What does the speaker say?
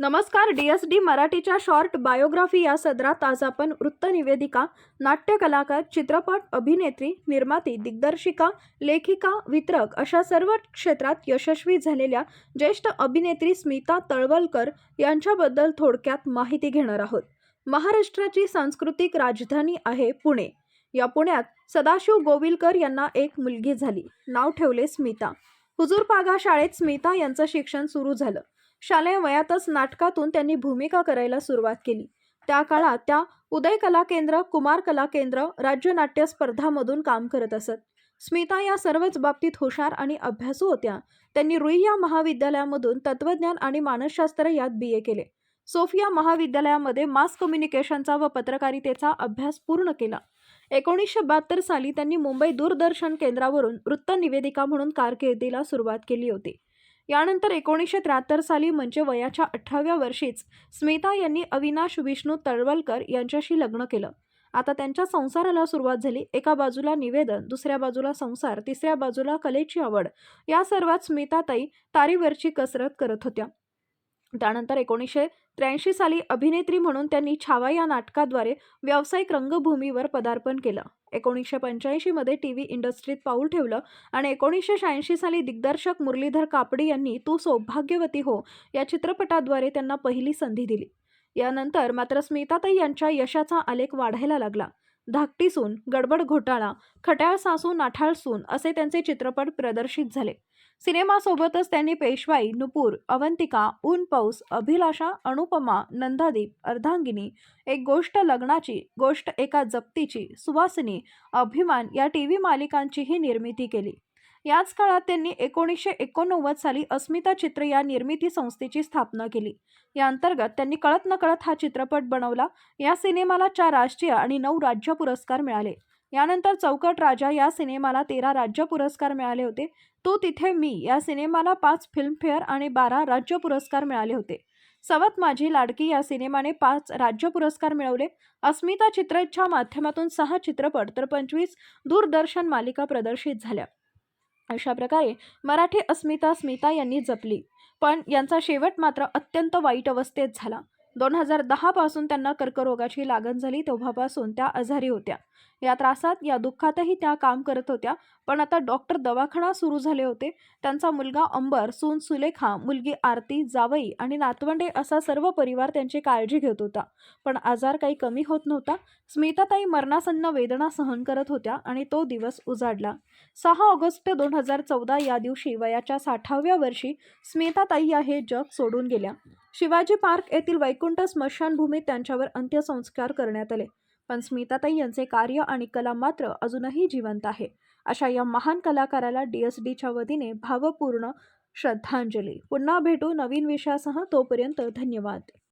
नमस्कार D S D मराठीच्या short biography या सदरात आज आपण वृत्तनिवेदिका नाट्य कलाकार चित्रपट अभिनेत्री निर्माती दिग्दर्शिका लेखिका वितरक अशा सर्व क्षेत्रात यशस्वी झालेल्या ज्येष्ठ अभिनेत्री स्मिता तळवलकर यांच्याबद्दल थोडक्यात माहिती घेणार आहोत. महाराष्ट्राची सांस्कृतिक राजधानी आहे पुणे. या पुण्यात सदाशिव गोविलकर यांना एक मुलगी झाली. नाव ठेवले स्मिता. हुजूरपागा शाळेत स्मिता यांचं शिक्षण सुरू झालं. शालेय वयातच नाटकातून त्यांनी भूमिका करायला सुरुवात केली. त्या काळात त्या उदय कला केंद्र कुमार कला केंद्र राज्य नाट्य स्पर्धामधून काम करत असत. स्मिता या सर्वच बाबतीत हुशार आणि अभ्यासू होत्या. त्यांनी रुई या महाविद्यालयामधून तत्वज्ञान आणि मानसशास्त्र यात बी ए केले. सोफिया महाविद्यालयामध्ये मास कम्युनिकेशनचा व पत्रकारितेचा अभ्यास पूर्ण केला. एकोणीसशे बहात्तर साली त्यांनी मुंबई दूरदर्शन केंद्रावरून वृत्तनिवेदिका म्हणून कारकिर्दीला सुरुवात केली होती. यानंतर एकोणीसशे त्र्याहत्तर साली म्हणजे वयाच्या अठराव्या वर्षीच स्मिता यांनी अविनाश विष्णू तळवलकर यांच्याशी लग्न केलं. आता त्यांच्या संसाराला सुरुवात झाली. एका बाजूला निवेदन दुसऱ्या बाजूला संसार तिसऱ्या बाजूला कलेची आवड. या सर्वात स्मिताताई तारीवरची कसरत करत होत्या. त्यानंतर एकोणीसशे त्र्याऐंशी साली अभिनेत्री म्हणून त्यांनी छावा या नाटकाद्वारे व्यावसायिक रंगभूमीवर पदार्पण केलं. एकोणीसशे पंच्याऐंशीमध्ये टी व्ही इंडस्ट्रीत पाऊल ठेवलं आणि एकोणीसशे शहाऐंशी साली दिग्दर्शक मुरलीधर कापडी यांनी तू सौभाग्यवती हो या चित्रपटाद्वारे त्यांना पहिली संधी दिली. यानंतर मात्र स्मिताताई यांच्या यशाचा आलेख वाढायला लागला. धाकटी सून गडबड घोटाळा खट्याळ सासू नाठाळ सून असे त्यांचे चित्रपट प्रदर्शित झाले. सिनेमासोबतच त्यांनी पेशवाई नुपूर अवंतिका ऊन पाऊस अभिलाषा अनुपमा नंदादीप अर्धांगिनी एक गोष्ट लग्नाची गोष्ट एका जप्तीची सुवासिनी अभिमान या टी व्ही मालिकांचीही निर्मिती केली. याच काळात त्यांनी एकोणीसशे एकोणनव्वद साली अस्मिता चित्र या निर्मिती संस्थेची स्थापना केली. या अंतर्गत त्यांनी कळत नकळत हा चित्रपट बनवला. या सिनेमाला चार राष्ट्रीय आणि नऊ राज्य पुरस्कार मिळाले. यानंतर चौकट राजा या सिनेमाला तेरा राज्य पुरस्कार मिळाले होते. तो तिथे मी या सिनेमाला पाच फिल्मफेअर आणि बारा राज्य पुरस्कार मिळाले होते. सवत माझी लाडकी या सिनेमाने पाच राज्य पुरस्कार मिळवले. अस्मिता चित्रच्या माध्यमातून सहा चित्रपट तर पंचवीस दूरदर्शन मालिका प्रदर्शित झाल्या. अशा प्रकारे मराठी अस्मिता स्मिता यांनी जपली. पण यांचा शेवट मात्र अत्यंत वाईट अवस्थेत झाला. दोन हजार दहापासून त्यांना कर्करोगाची लागण झाली तेव्हापासून त्या आजारी होत्या. या त्रासात या दुःखातही त्या काम करत होत्या. पण आता डॉक्टर दवाखाना सुरू झाले होते. त्यांचा मुलगा अंबर सून सुलेखा मुलगी आरती जावई आणि नातवंडे असा सर्व परिवार त्यांची काळजी घेत होता. पण आजार काही कमी होत नव्हता. स्मिताताई मरणासन्न वेदना सहन करत होत्या आणि तो दिवस उजाडला. सहा ऑगस्ट दोन हजार चौदा या दिवशी वयाच्या साठाव्या वर्षी स्मिताताई या हे जग सोडून गेल्या. शिवाजी पार्क येथील वैकुंठ स्मशानभूमीत त्यांच्यावर अंत्यसंस्कार करण्यात आले. पण स्मिताताई यांचे कार्य आणि कला मात्र अजूनही जिवंत आहे अशा या महान कलाकाराला डी एस डीच्या वतीने भावपूर्ण श्रद्धांजली. पुन्हा भेटू नवीन विषयासह तोपर्यंत धन्यवाद.